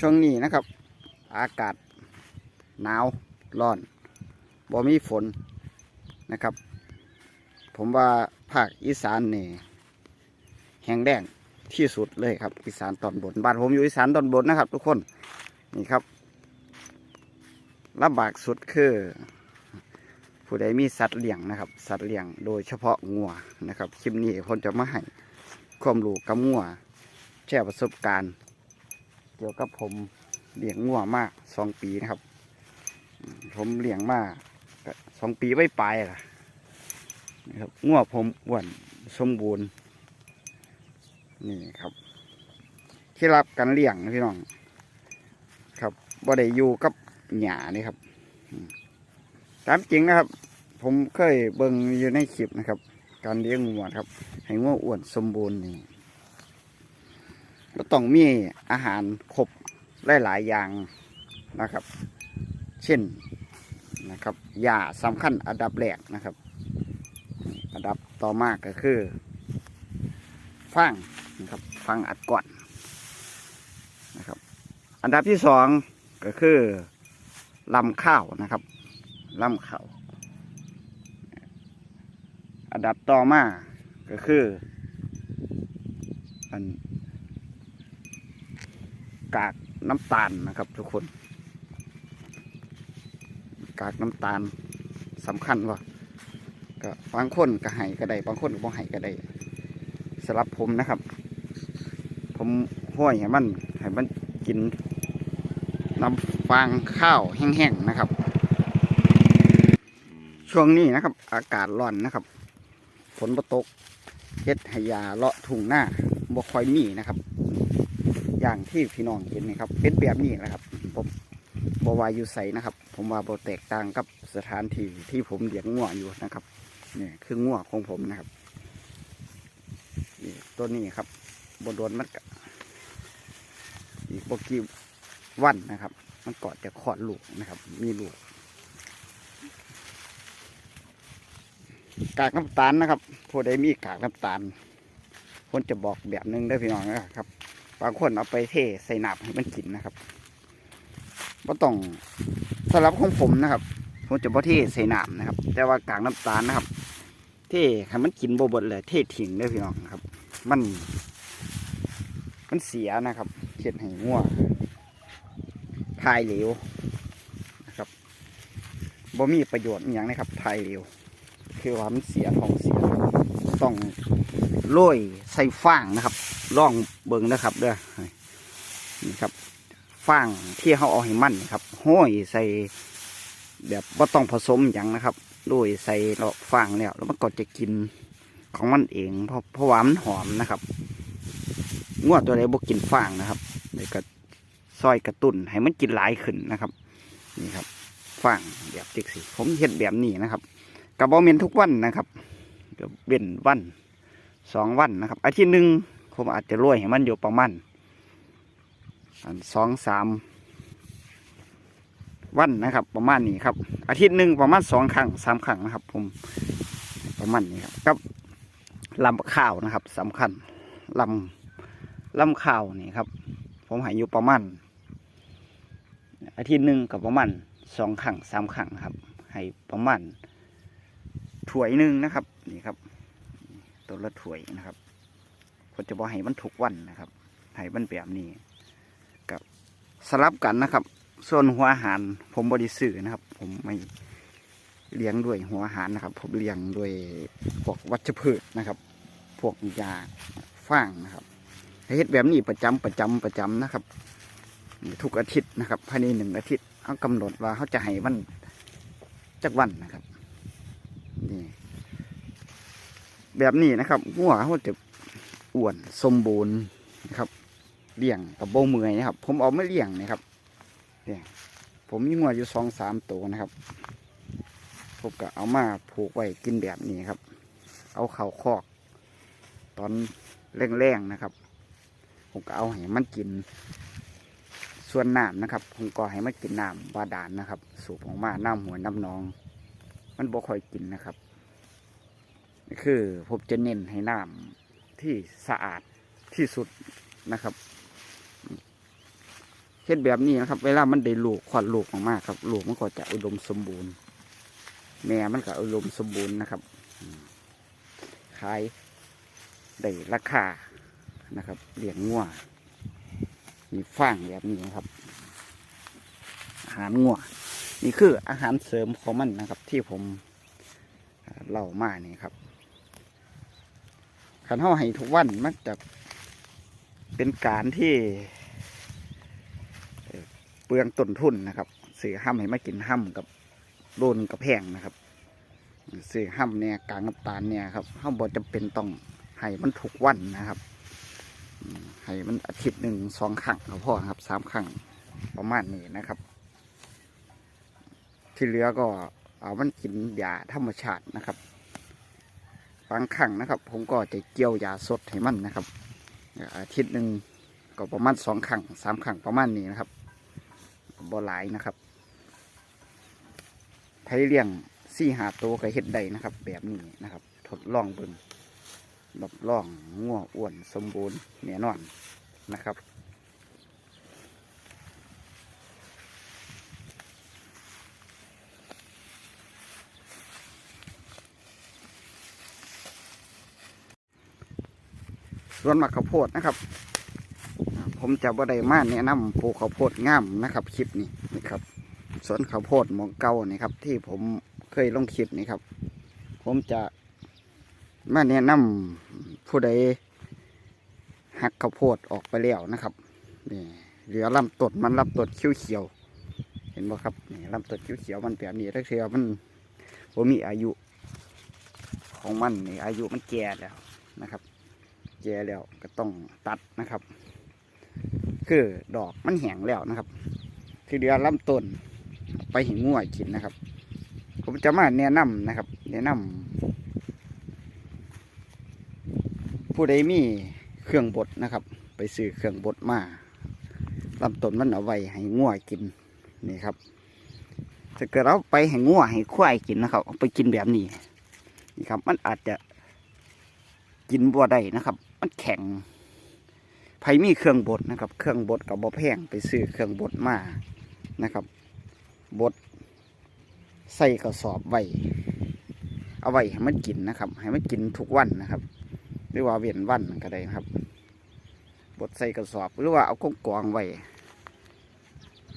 ช่วงนี้นะครับ อากาศหนาวร้อนบ่มีฝนนะครับ ผมว่าภาคอีสานนี่แห้งแล้งที่สุดเลยครับ อีสานตอนบนบ้านผมอยู่อีสานตอนบนนะครับ ทุกคนนี่ครับลำบากสุดคือ ผู้ใดมีสัตว์เลี้ยงนะครับ สัตว์เลี้ยงโดยเฉพาะงัวนะครับคลิปนี้ผมจะมาให้ความรู้กับงัวแชร์ประสบการณ์ กี่ยวกับผมเลี้ยงงัวมากสองปีนะครับ ผมเลี้ยงมากสองปีไม่ไปลายล่ะนะครับงัวผมอ้วนสมบูรณ์นี่ครับที่รับการเลี้ยงพี่น้อง ครับบ่ได้อยู่กับหยานี่ครับตามจริงนะครับ ผมเคยเบิ่งอยู่ในคลิปนะครับ การเลี้ยงงัวครับ ให้งัวอ้วนสมบูรณ์นี่ ก็ต้องมีอาหารครบหลายๆอย่างนะครับ เช่นนะครับยาสำคัญอันดับแรกนะครับ อันดับต่อมากก็คือฟางนะครับฟางอัดก่อนนะครับ อันดับที่สองก็คือลำข้าวนะครับลำข้าวอันดับต่อมาก็คืออัน กากน้ำตาลนะครับ ทุกคน กากน้ำตาลสำคัญว่าก็บางคนก็ให้ก็ได้บางคนก็บ่ให้ก็ได้สำหรับผมนะครับ ผมห้อยให้มันให้มันกินน้ำฟางข้าวแห้งๆนะครับ ช่วงนี้นะครับ อากาศร้อนนะครับฝนตกเฮ็ดห้ยาเลาะทุ่งหน้าบ่ค่อยมีนะครับ อย่างที่พี่น้องเห็นนี่ครับ เป็นแบบนี้นะครับผมบวาอยู่ใสนะครับ ผมว่าบแตกต่างกับสถานที่ที่ผมเลี้ยงงัวอยู่นะครับนี่คืองัวของผมนะครับนี่ตัวนี้ครับบนโดนมันกอีกบกี่วันนะครับ มันกอนจะคลอดลูกนะครับ มีลูกกากน้ำตาลนะครับผู้ใดมีกากน้ำตาลคนจะบอกแบบนึงได้พี่น้องนะครับ บางคนเอาไปเทใส่น้ำให้มันกินนะครับก็ต้องสำหรับของผมนะครับ ผมจะบ่เทใส่น้ำนะครับ แต่ว่ากากน้ำตาลนะครับ เทให้มันกินบ่บดเลย เททิ้งเลยพี่น้องครับ มัน มันเสียนะครับเช็ดให้งัวทายเหลวนะครับบ่มีประโยชน์อย่างนะครับทายเหลวคือว่ามันเสียท้องเสียต้องโรยใส่ฟางนะครับ ล่องเบิงนะครับเด้อนี่ครับฟางที่เขาเอาให้มันนครับห้อยใส่แบบว่าต้องผสมอย่างนะครับโรยใส่เลาฟางแล้ว แล้วมันก็จะกินของมันเอง เพราะเพราะว่ามันหอมนะครับงวดตัวใดบ่กินฟางนะครับเดี๋ยวก็ซอยกระตุ้นให้มันกินหลายขึ้นนะครับ นี่ครับฟางแบบจิกสิผมเห็ดแบบนี้นะครับกระบอกเมนทุกวันนะครับเดี๋ยวเว้นวันสองวันนะครับอาทิตย์หนึ่ง ผมอาจจะโรยให้มันอยู่ประมาณอันสองสามวันนะครับ ประมาณนี้ครับ อาทิตย์หนึ่งประมาณสองครั้งสามครั้งนะครับ ผมประมาณนี้ครับกับลำข้าวนะครับสำคัญลำลำข้าวนี่ครับ ผมใหายอยู่ประมาณอาทิตย์หนึ่งกับประมาณสองครั้งสามครั้งครับ ให้ประมาณถ้วยหนึ่งนะครับ นี่ครับ ตัวละถ้วยนะครับ ผมจะบอกให้มันทุกวันนะครับให้มันแบบนี้กับสลับกันนะครับ ส่วนหัวอาหารผมบริสื่อนะครับ ผมไม่เลี้ยงด้วยหัวอาหารนะครับ ผมเลี้ยงด้วยพวกวัชพืชนะครับ พวกยาฟางนะครับเฮ็ดแบบนี้ประจำประจำประจำนะครับ ทุกอาทิตย์นะครับภายในหนึ่งอาทิตย์เขากำหนดว่าเขาจะให้มันจักวันนะครับนี่แบบนี้นะครับงัวเขาจะ อ้วนสมบูรณ์นะครับเลี้ยงกับโบเมือยนะครับ ผมเอาไม่เลี้ยงนะครับเนี่ยผมมีงัวอยู่สองสามตัวนะครับผมก็เอามาผูกไว้กินแบบนี้ครับ เอาเข่าคอก ตอนแรงๆนะครับ ผมก็เอาให้มันกิน ส่วนน้ำนะครับ ผมก็ให้มันกินน้ำบาดาลนะครับ สูบออกมาน้ำหัวน้ำนอง มันบ่ค่อยกินนะครับนี่คือผมจะเน้นให้น้ำ ที่สะอาดที่สุดนะครับเฮ็ดแบบนี้นะครับ เวลามันได้ลูกขวัญลูกออกมาครับ ลูกมันก็จะอุดมสมบูรณ์ แม่มันก็อุดมสมบูรณ์นะครับขายได้ราคานะครับเลี้ยงงัวมีฟางแบบนี้นะครับ อาหารงัวนี่คืออาหารเสริมของมันนะครับ ที่ผมเล่ามานี่ครับ ขันเท่าให้ทุกวันมันจะเป็นการที่เปลืองต้นทุนนะครับซื้อห้ำให้มากินห้ำกับโดนกับแพงนะครับซื้อห้ำเนี่ยกลางน้ำตาลเนี่ยครับห้ำบ่จำเป็นต้องให้มันทุกวันนะครับให้มันอาทิตย์หนึ่งสองครั้งก็พอครับสามครั้งประมาณนี้นะครับ ที่เหลือก็เอามันกินยาธรรมชาตินะครับ บางครั้งนะครับ ผมก็จะเกี่ยวยาสดให้มันนะครับอาทิตย์หนึ่งก็ประมาณสองครั้งสามครั้งประมาณนี้นะครับบ่หลายนะครับไทยเลี้ยงสี่หาตัวก็เฮ็ดได้นะครับ แบบนี้นะครับ ทดลองเบิ่งรับรองง่วอ้วนสมบูรณ์แน่นอนนะครับ สวนมักข้าวโพดนะครับ ผมจะบ่ได้มาแนะนำปลูกข้าวโพดงามนะครับคลิปนี้นี่ครับสวนข้าวโพดหมองเก่านี่ครับ ที่ผมเคยลงคลิปนี่ครับ ผมจะมาแนะนำผู้ใดหักข้าวโพดออกไปแล้วนะครับนี่เหลือลำต้นมันลำต้นเขียวๆเห็นบ่ครับนี่ลำต้นเขียวๆมันแบบนี้ถ้าเสียมันผมมีอายุของมันนี่อายุมันแก่แล้ว แก่แล้วก็ต้องตัดนะครับ คือดอกมันแห้งแล้วนะครับ ที่เดือลำต้นไปหิง่วยกินนะครับ ผมจะมาแนะนำนะครับ แนะนำผู้ใดมีเครื่องบดนะครับ ไปซื้อเครื่องบดมาลำต้นมันเอาไว้ให้ง่วกินนี่ครับถ้าเกิดเราไปให้ง่วให้ควายกินนะครับเอาไปกินแบบนี้นี่ครับ มันอาจจะกินบัวได้นะครับ แข็งไผมีเครื่องบดนะครับ เครื่องบดกับบ่แพงไปซื้อเครื่องบดมานะครับบดใส่กระสอบไว้เอาไว้ให้มันกินนะครับ ให้มันกินทุกวันนะครับ หรือว่าเวียนวันก็ได้นะครับบดใส่กระสอบหรือว่าเอากองกองไว้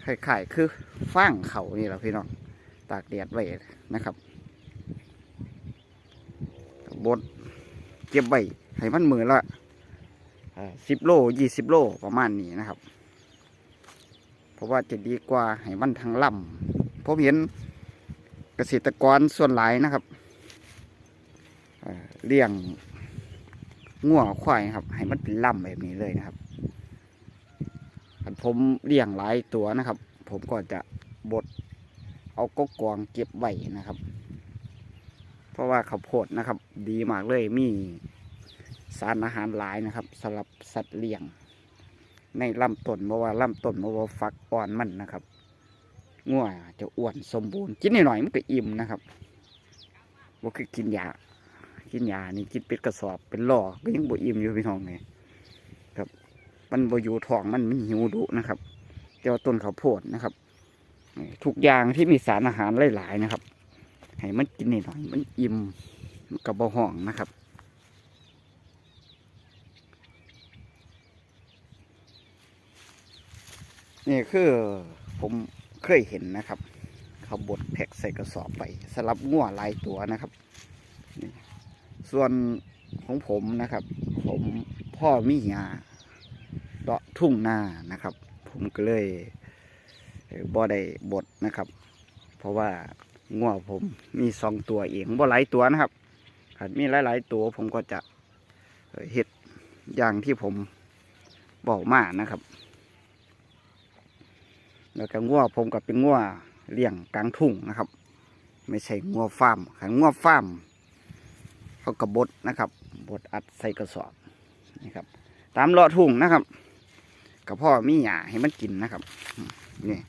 คล้ายๆคือฟางเขานี่แหละพี่น้องตากแดดไว้นะครับบดเก็บไว้ให้มันมือละ สิบโลยี่สิบโลประมาณนี้นะครับ เพราะว่าจะดีกว่าให้มันทั้งลำผมเห็นเกษตรกรส่วนหลายนะครับเลี้ยงง่วควายครับ ให้มันเป็นลำแบบนี้เลยนะครับผมเลี้ยงหลายตัวนะครับ ผมก็จะบดเอากกกวางเก็บไว้นะครับ เพราะว่าข้าวโพดนะครับ ดีมากเลยมี สารอาหารหลายนะครับสำหรับสัตว์เลี้ยง ในลำต้นเพราะว่าลำต้นเพราะว่าฟักอ่อนมันนะครับงัวจะอ้วนสมบูรณ์กินหน่อยๆมันก็อิ่มนะครับว่าคือกินยากินยานี่กินเป็นกระสอบเป็นหล่อก็ยังบ่อิ่มอยู่พี่น้องเลยครับ มันบ่อยู่ท้องมันมันหิวดุนะครับแต่ว่าต้นข้าวโพดนะครับทุกอย่างที่มีสารอาหารหลายๆนะครับให้มันกินนิดหน่อยมันอิ่มกับบะห่องนะครับ นี่คือผมเคยเห็นนะครับเขาบดแพ็กใส่กระสอบไปสลับง่วหลายตัวนะครับนี่ส่วนของผมนะครับ ผมพ่อมีหยาเลาะทุ่งนานะครับ ผมก็เลยเอ่อบ่ได้บดนะครับ เพราะว่าง่วผมมีสองตัวเองบ่หลายตัวนะครับหากมีหลาย ๆ ตัวผมก็จะเอ่อเฮ็ดอย่างที่ผมบอกมานะครับ แล้วก็ง่วผมก็เป็นง่วเลี้ยงกลางทุ่งนะครับ ไม่ใช่ง่วฟาร์มขันง่วฟาร์มเขากระบดนะครับ บดอัดใส่กระสอบนี่ครับ ตามเลาะทุ่งนะครับกับพ่อมีหญ้าให้มันกินนะครับนี่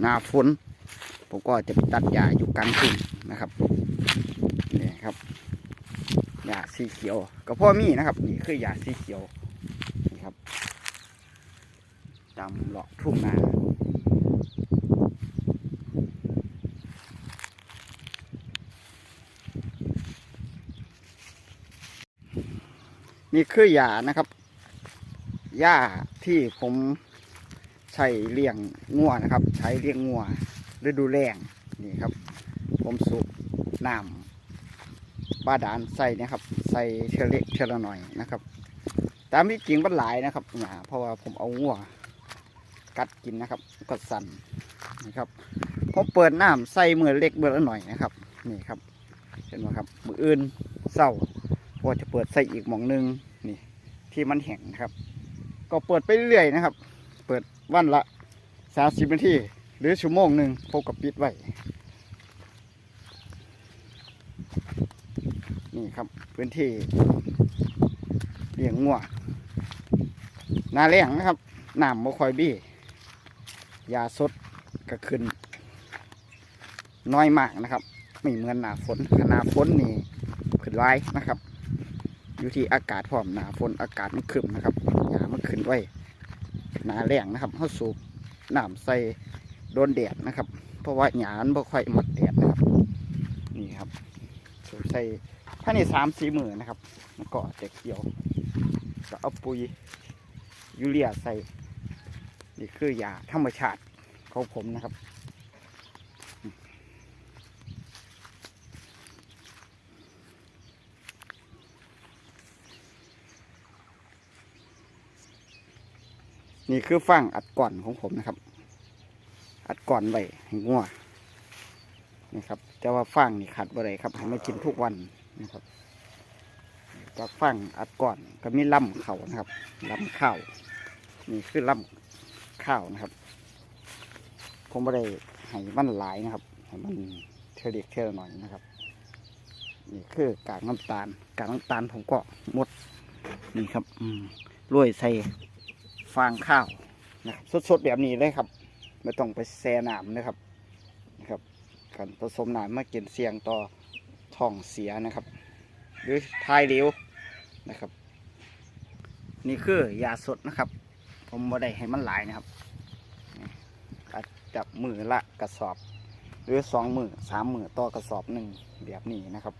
หนาฝนผมก็จะไปตัดหญ้าอยู่กลางทุ่งนะครับนี่ครับหญ้าสีเขียวกับพ่อมีนะครับ นี่คือหญ้าสีเขียวนี่ครับ ตามเลาะทุ่งนานี่คือหญ้านะครับ หญ้าที่ผมใช้เลี้ยงงัวนะครับ ใช้เลี้ยงงัวฤดูแล้งนี่ครับ ผมสูบน้ำบาดาลใส่นะครับ ใส่เทอเล็กเทอลหน่อยนะครับ ตามที่จริงมันหลายนะครับหญ้าเพราะว่าผมเอางัว กัดกินนะครับก็สั่นนะครับผมเปิดน้ำใส่มือเล็กเบอร์ละหน่อยนะครับนี่ครับเห็นไหมครับมืออื่นเศร้าพอจะเปิดใส่อีกหมองหนึงนี่ที่มันแห้งนะครับ ก็เปิดไปเรื่อยนะครับ เปิดวันละสามสิบนาทีหรือชั่วโมงหนึ่งพบกับปิดไว้นี่ครับพื้นที่เลี้ยงงัวนาแรงนะครับน้ำบ่ค่อยบี้ ยาสดก็ขึ้น น้อยมากนะครับ ไม่เหมือนหนาฝนหนาฝนนี่ขึ้นไว้นะครับ อยู่ที่อากาศพร้อมหนาฝนอากาศมันขึ้นนะครับหยามันขึ้นไว้หนาแรงนะครับเขาสูบน้ำใส่โดนแดดนะครับ เพราะว่าหยามันบ่ค่อยหมดแดดนะครับ นี่ครับสูบใส่ภายในสามสี่มือนะครับมันก็จะเกี่ยวก็เอาปุ๋ยยูเรียใส่ นี่คือยาธรรมชาติของผมนะครับ นี่คือฟางอัดก่อนของผมนะครับ อัดก่อนไว้ให้งัวนี่ครับจะว่าฟางนี่ขัดบ่ได้ครับให้มากินทุกวันนะครับจากฟางอัดก่อนก็มีลำเข่านะครับลำเข้านี่คือลำ ข้าวนะครับ ผมไม่ได้ให้มันหลายนะครับให้มันเทเล็กเทลหน่อยนะครับ นี่คือกากน้ำตาล กากน้ำตาลผมก็หมดนี่ครับ อืมโรยใส่ฟางข้าวนะครับสดๆแบบนี้เลยครับไม่ต้องไปแช่น้ำนะครับนะครับการผสมน้ำมากินเสี่ยงต่อท้องเสียนะครับ หรือทายเหลวนะครับ นี่คือยาสดนะครับ ผมบ่ได้ให้มันหลายนะครับจับมือละกระสอบ หรือสองมือสามมือต่อกระสอบหนึ่งแบบนี้นะครับ